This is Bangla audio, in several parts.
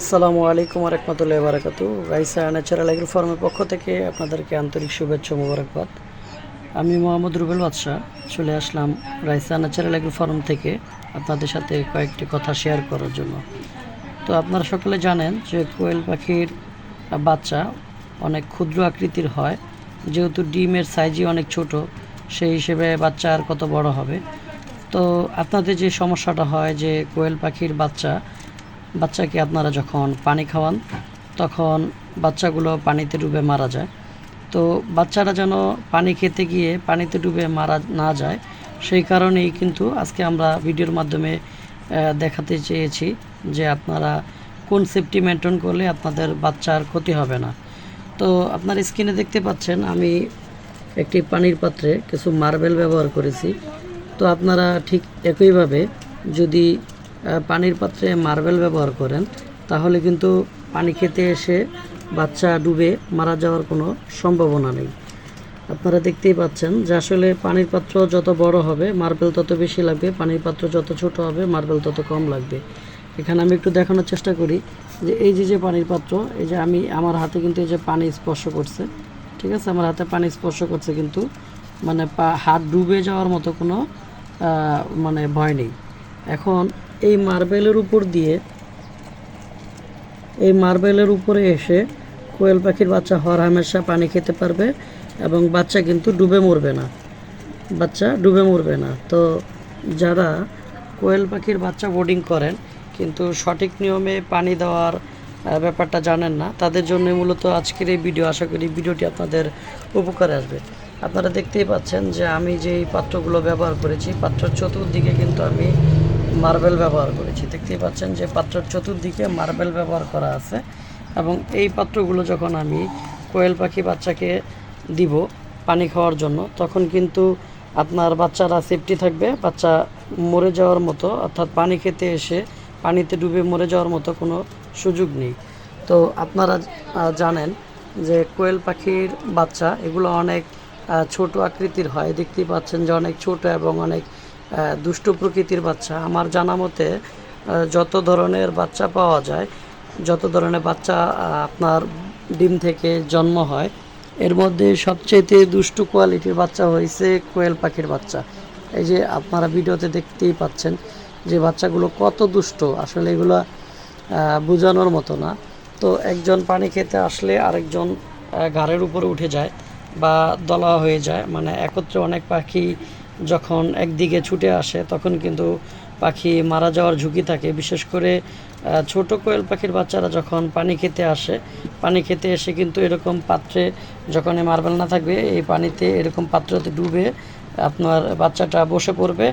আসসালামু আলাইকুম রহমতুল্লাহ বারাকাতু রাইসা ন্যাচারাল এগ্রো ফার্মের পক্ষ থেকে আপনাদেরকে আন্তরিক শুভেচ্ছা মোবারকবাদ। আমি মোহাম্মদ রুবেল বাদশাহ, চলে আসলাম রাইসা ন্যাচারাল এগ্রো ফার্ম থেকে আপনাদের সাথে কয়েকটি কথা শেয়ার করার জন্য। তো আপনারা সকলে জানেন যে কোয়েল পাখির বাচ্চা অনেক ক্ষুদ্র আকৃতির হয়। যেহেতু ডিমের সাইজই অনেক ছোট, সেই হিসেবে বাচ্চা আর কত বড় হবে? তো আপনাদের যে সমস্যাটা হয় যে কোয়েল পাখির বাচ্চা বাচ্চাকে আপনারা যখন পানি খাওয়ান, তখন বাচ্চাগুলো পানিতে ডুবে মারা যায়। তো বাচ্চারা যেন পানি খেতে গিয়ে পানিতে ডুবে মারা না যায়, সেই কারণেই কিন্তু আজকে আমরা ভিডিওর মাধ্যমে দেখাতে চেয়েছি যে আপনারা কোন সেফটি মেনটেন করলে আপনাদের বাচ্চার ক্ষতি হবে না। তো আপনার স্ক্রিনে দেখতে পাচ্ছেন, আমি একটি পানির পাত্রে কিছু মার্বেল ব্যবহার করেছি। তো আপনারা ঠিক একইভাবে যদি পানির পাত্রে মার্বেল ব্যবহার করেন, তাহলে কিন্তু পানি খেতে এসে বাচ্চা ডুবে মারা যাওয়ার কোনো সম্ভাবনা নেই। আপনারা দেখতেই পাচ্ছেন যে আসলে পানির পাত্র যত বড় হবে, মার্বেল তত বেশি লাগবে, পানির পাত্র যত ছোট হবে, মার্বেল তত কম লাগবে। এখানে আমি একটু দেখানোর চেষ্টা করি যে এই যে যে পানির পাত্র, এই যে আমি, আমার হাতে কিন্তু এই যে পানি স্পর্শ করছে, ঠিক আছে? আমার হাতে পানি স্পর্শ করছে কিন্তু মানে পা, হাত ডুবে যাওয়ার মতো কোনো মানে ভয় নেই। এখন এই মার্বেলের উপর দিয়ে এই মার্বেলের উপরে এসে কোয়েল পাখির বাচ্চা হর হামেশা পানি খেতে পারবে এবং বাচ্চা কিন্তু ডুবে মরবে না। বাচ্চা ডুবে মরবে না। তো যারা কোয়েল পাখির বাচ্চা বোর্ডিং করেন কিন্তু সঠিক নিয়মে পানি দেওয়ার ব্যাপারটা জানেন না, তাদের জন্য মূলত আজকের এই ভিডিও আশা করি ভিডিওটি আপনাদের উপকারে আসবে। আপনারা দেখতেই পাচ্ছেন যে আমি যেই পাত্রগুলো ব্যবহার করেছি, পাত্রের চতুর্দিকে কিন্তু আমি মার্বেল ব্যবহার করেছি। দেখতেই পাচ্ছেন যে পাত্রের চতুর্দিকে মার্বেল ব্যবহার করা আছে এবং এই পাত্রগুলো যখন আমি কোয়েল পাখি বাচ্চাকে দিব পানি খাওয়ার জন্য, তখন কিন্তু আপনার বাচ্চারা সেফটি থাকবে। বাচ্চা মরে যাওয়ার মতো, অর্থাৎ পানি খেতে এসে পানিতে ডুবে মরে যাওয়ার মতো কোনো সুযোগ নেই। তো আপনারা জানেন যে কোয়েল পাখির বাচ্চা এগুলো অনেক ছোট আকৃতির হয়। দেখতেই পাচ্ছেন যে অনেক ছোট এবং অনেক দুষ্ট প্রকৃতির বাচ্চা। আমার জানা মতে যত ধরনের বাচ্চা পাওয়া যায়, যত ধরনের বাচ্চা আপনার ডিম থেকে জন্ম হয়, এর মধ্যে সবচেয়ে দুষ্টু কোয়ালিটির বাচ্চা হয়েছে কোয়েল পাখির বাচ্চা। এই যে আপনারা ভিডিওতে দেখতেই পাচ্ছেন যে বাচ্চাগুলো কত দুষ্ট। আসলে এগুলো বোঝানোর মতো না। তো একজন পানি খেতে আসলে আরেকজন ঘাড়ের উপরে উঠে যায় বা দলা হয়ে যায়। মানে একত্রে অনেক পাখি যখন একদিকে ছুটে আসে, তখন কিন্তু পাখি মারা যাওয়ার ঝুঁকি থাকে। বিশেষ করে ছোট কোয়েল পাখির বাচ্চারা যখন পানি খেতে আসে, পানি খেতে এসে কিন্তু এরকম পাত্রে যখন এই মার্বেল না থাকবে, এই পানিতে এরকম পাত্রতে ডুবে আপনার বাচ্চাটা বসে পড়বে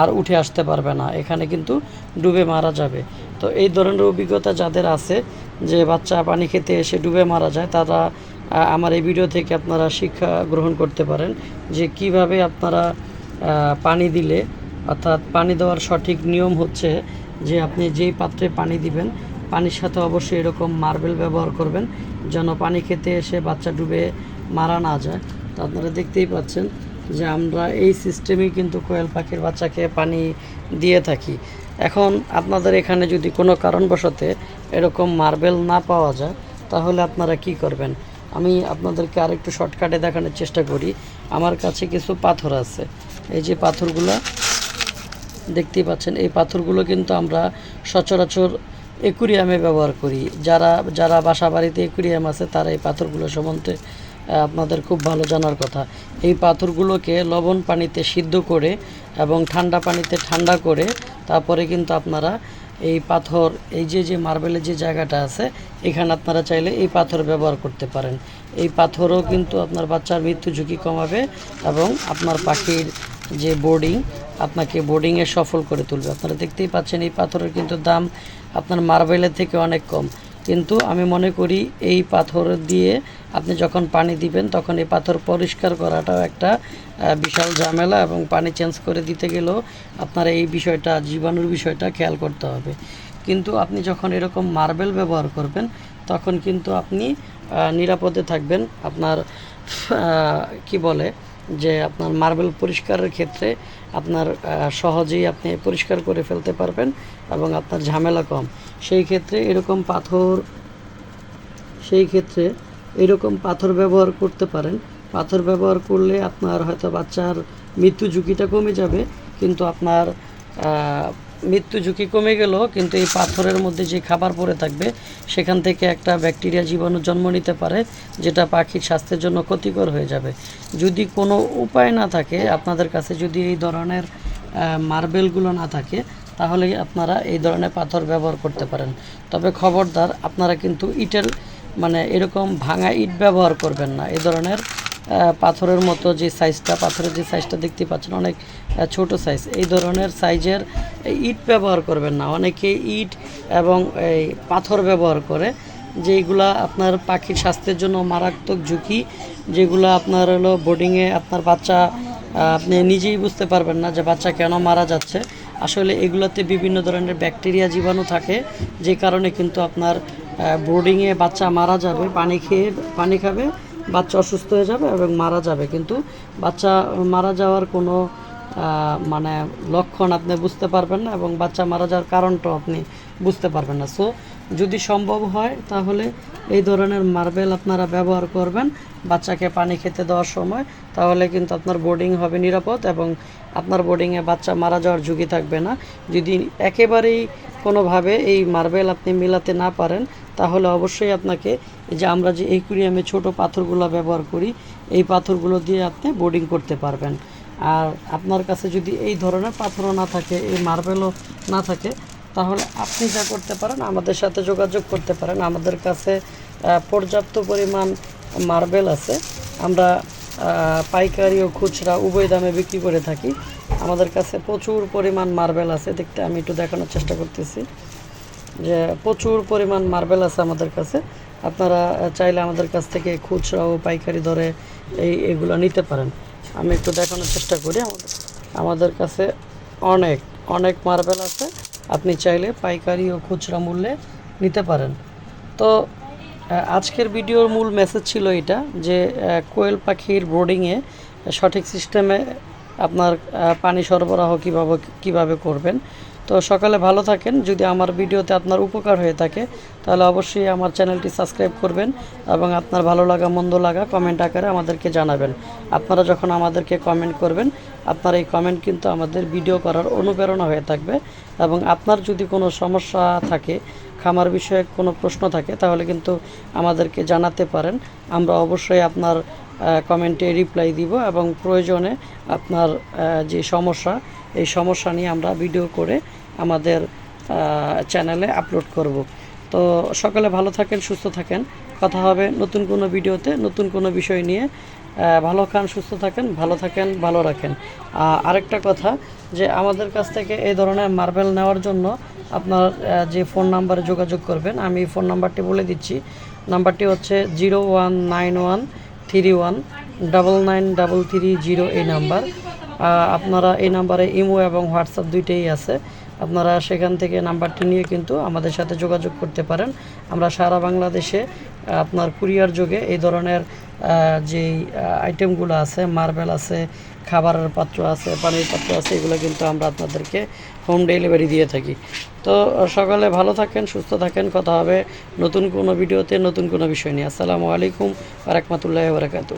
আর উঠে আসতে পারবে না। এখানে কিন্তু ডুবে মারা যাবে। তো এই ধরনের অভিজ্ঞতা যাদের আছে যে বাচ্চা পানি খেতে এসে ডুবে মারা যায়, তারা আমার এই ভিডিও থেকে আপনারা শিক্ষা গ্রহণ করতে পারেন যে কীভাবে আপনারা পানি দিলে, অর্থাৎ পানি দেওয়ার সঠিক নিয়ম হচ্ছে যে আপনি যেই পাত্রে পানি দিবেন, পানির সাথে অবশ্যই এরকম মার্বেল ব্যবহার করবেন যেন পানি খেতে এসে বাচ্চা ডুবে মারা না যায়। তো আপনারা দেখতেই পাচ্ছেন যে আমরা এই সিস্টেমেই কিন্তু কোয়েল পাখির বাচ্চাকে পানি দিয়ে থাকি। এখন আপনাদের এখানে যদি কোনো কারণবশতে এরকম মার্বেল না পাওয়া যায়, তাহলে আপনারা কি করবেন? আমি আপনাদেরকে আরেকটু শর্টকাটে দেখানোর চেষ্টা করি। আমার কাছে কিছু পাথর আছে। এই যে পাথরগুলো, দেখতেই পাচ্ছেন, এই পাথরগুলো কিন্তু আমরা সচরাচর একুরিয়ামে ব্যবহার করি। যারা যারা বাসা বাড়িতে একুরিয়াম আছে, তারা এই পাথরগুলো সম্বন্ধে আপনাদের খুব ভালো জানার কথা। এই পাথরগুলোকে লবণ পানিতে সিদ্ধ করে এবং ঠান্ডা পানিতে ঠান্ডা করে, তারপরে কিন্তু আপনারা এই পাথর, এই যে যে মার্বেলের যে জায়গাটা আছে, এখানে আপনারা চাইলে এই পাথর ব্যবহার করতে পারেন। এই পাথরও কিন্তু আপনার বাচ্চার মৃত্যু ঝুঁকি কমাবে এবং আপনার পাখির যে বোর্ডিং আপনাকে বোর্ডিংয়ে সফল করে তুলবে। আপনারা দেখতেই পাচ্ছেন এই পাথরের কিন্তু দাম আপনার মার্বেলের থেকে অনেক কম। কিন্তু আমি মনে করি এই পাথর দিয়ে আপনি যখন পানি দিবেন, তখন এই পাথর পরিষ্কার করাটাও একটা বিশাল ঝামেলা এবং পানি চেঞ্জ করে দিতে গেলেও আপনার এই বিষয়টা, জীবাণুর বিষয়টা খেয়াল করতে হবে। কিন্তু আপনি যখন এরকম মার্বেল ব্যবহার করবেন, তখন কিন্তু আপনি নিরাপদে থাকবেন। আপনার কি বলে যে আপনার মার্বেল পরিষ্কারের ক্ষেত্রে আপনার সহজেই আপনি পরিষ্কার করে ফেলতে পারবেন এবং আপনার ঝামেলা কম। সেই ক্ষেত্রে এরকম পাথর, সেই ক্ষেত্রে এরকম পাথর ব্যবহার করতে পারেন। পাথর ব্যবহার করলে আপনার হয়তো বাচ্চার মৃত্যু ঝুঁকিটা কমে যাবে, কিন্তু আপনার মৃত্যু ঝুঁকি কমে গেলেও কিন্তু এই পাথরের মধ্যে যে খাবার পড়ে থাকবে, সেখান থেকে একটা ব্যাকটেরিয়া জীবাণু জন্ম নিতে পারে, যেটা পাখির স্বাস্থ্যের জন্য ক্ষতিকর হয়ে যাবে। যদি কোনো উপায় না থাকে, আপনাদের কাছে যদি এই ধরনের মার্বেলগুলো না থাকে তাহলে আপনারা এই ধরনের পাথর ব্যবহার করতে পারেন। তবে খবরদার, আপনারা কিন্তু ইটের মানে এরকম ভাঙা ইট ব্যবহার করবেন না। এই ধরনের পাথরের মতো যে সাইজটা পাথরের যে সাইজটা দেখতে পাচ্ছেন, অনেক ছোট সাইজ এই ধরনের সাইজের ইট ব্যবহার করবেন না। অনেকে ইট এবং এই পাথর ব্যবহার করে যেগুলা আপনার পাখির স্বাস্থ্যের জন্য মারাত্মক ঝুঁকি, যেগুলো আপনার হলো বোর্ডিংয়ে আপনার বাচ্চা আপনি নিজেই বুঝতে পারবেন না যে বাচ্চা কেন মারা যাচ্ছে। আসলে এগুলোতে বিভিন্ন ধরনের ব্যাকটেরিয়া জীবাণু থাকে, যে কারণে কিন্তু আপনার বোর্ডিংয়ে বাচ্চা মারা যাবে, পানি খেয়ে, পানি খাবে বাচ্চা অসুস্থ হয়ে যাবে এবং মারা যাবে। কিন্তু বাচ্চা মারা যাওয়ার কোনো মানে লক্ষণ আপনি বুঝতে পারবেন না এবং বাচ্চা মারা যাওয়ার কারণটাও আপনি বুঝতে পারবেন না। সো যদি সম্ভব হয় তাহলে এই ধরনের মার্বেল আপনারা ব্যবহার করবেন বাচ্চাকে পানি খেতে দেওয়ার সময়। তাহলে কিন্তু আপনার বোর্ডিং হবে নিরাপদ এবং আপনার বোর্ডিংয়ে বাচ্চা মারা যাওয়ার ঝুঁকি থাকবে না। যদি একেবারেই কোনোভাবে এই মার্বেল আপনি মেলাতে না পারেন তাহলে অবশ্যই আপনাকে যে আমরা যে একুরিয়ামে ছোট পাথরগুলো ব্যবহার করি, এই পাথরগুলো দিয়ে আপনি বোর্ডিং করতে পারবেন। আর আপনার কাছে যদি এই ধরনের পাথরও না থাকে, এই মার্বেলও না থাকে, তাহলে আপনি যা করতে পারেন, আমাদের সাথে যোগাযোগ করতে পারেন। আমাদের কাছে পর্যাপ্ত পরিমাণ মার্বেল আছে। আমরা পাইকারি ও খুচরা উভয় দামে বিক্রি করে থাকি। আমাদের কাছে প্রচুর পরিমাণ মার্বেল আছে। দেখতে, আমি একটু দেখানোর চেষ্টা করতেছি। যে প্রচুর পরিমাণ মার্বেল আছে আমাদের কাছে। আপনারা চাইলে আমাদের কাছ থেকে খুচরা ও পাইকারি দরে এই এগুলো নিতে পারেন। আমি একটু দেখানোর চেষ্টা করি। আমাদের আমাদের কাছে অনেক অনেক মার্বেল আছে। আপনি চাইলে পাইকারি ও খুচরা মূল্যে নিতে পারেন। তো আজকের ভিডিওর মূল মেসেজ ছিল এটা যে কোয়েল পাখির ব্রোডিংয়ে সঠিক সিস্টেমে আপনার পানি সরবরাহ কীভাবে কীভাবে করবেন। তো সকালে ভালো থাকেন। যদি আমার ভিডিওতে আপনার উপকার হয়ে থাকে, তাহলে অবশ্যই আমার চ্যানেলটি সাবস্ক্রাইব করবেন এবং আপনার ভালো লাগা, মন্দ লাগা কমেন্ট আকারে আমাদেরকে জানাবেন। আপনারা যখন আমাদেরকে কমেন্ট করবেন, আপনার এই কমেন্ট কিন্তু আমাদের ভিডিও করার অনুপ্রেরণা হয়ে থাকবে এবং আপনার যদি কোনো সমস্যা থাকে, খামার বিষয়ে কোনো প্রশ্ন থাকে, তাহলে কিন্তু আমাদেরকে জানাতে পারেন। আমরা অবশ্যই আপনার কমেন্টে রিপ্লাই দিব এবং প্রয়োজনে আপনার যে সমস্যা এই সমস্যা নিয়ে আমরা ভিডিও করে আমাদের চ্যানেলে আপলোড করব। তো সকালে ভালো থাকেন, সুস্থ থাকেন। কথা হবে নতুন কোনো ভিডিওতে নতুন কোনো বিষয় নিয়ে। ভালো খান, সুস্থ থাকেন, ভালো থাকেন, ভালো রাখেন। আরেকটা কথা যে আমাদের কাছ থেকে এই ধরনের মার্বেল নেওয়ার জন্য আপনার যে ফোন নাম্বারে যোগাযোগ করবেন, আমি ফোন নাম্বারটি বলে দিচ্ছি। নাম্বারটি হচ্ছে zero one nine one three one double nine double three zero এই নাম্বার আপনারা এই নাম্বারে ইমো এবং হোয়াটসঅ্যাপ দুইটাই আছে। আপনারা সেখান থেকে নাম্বারটি নিয়ে কিন্তু আমাদের সাথে যোগাযোগ করতে পারেন। আমরা সারা বাংলাদেশে আপনার কুরিয়ার যোগে এই ধরনের যেই আইটেমগুলো আছে, মার্বেল আছে, খাবারের পাত্র আছে, পানির পাত্র আছে, এগুলো কিন্তু আমরা আপনাদেরকে হোম ডেলিভারি দিয়ে থাকি। তো সকালে ভালো থাকেন, সুস্থ থাকেন, কথা হবে নতুন কোনো ভিডিওতে নতুন কোনো বিষয় নিয়ে। আসসালামু আলাইকুম রহমতুল্লাহ বারাকাতু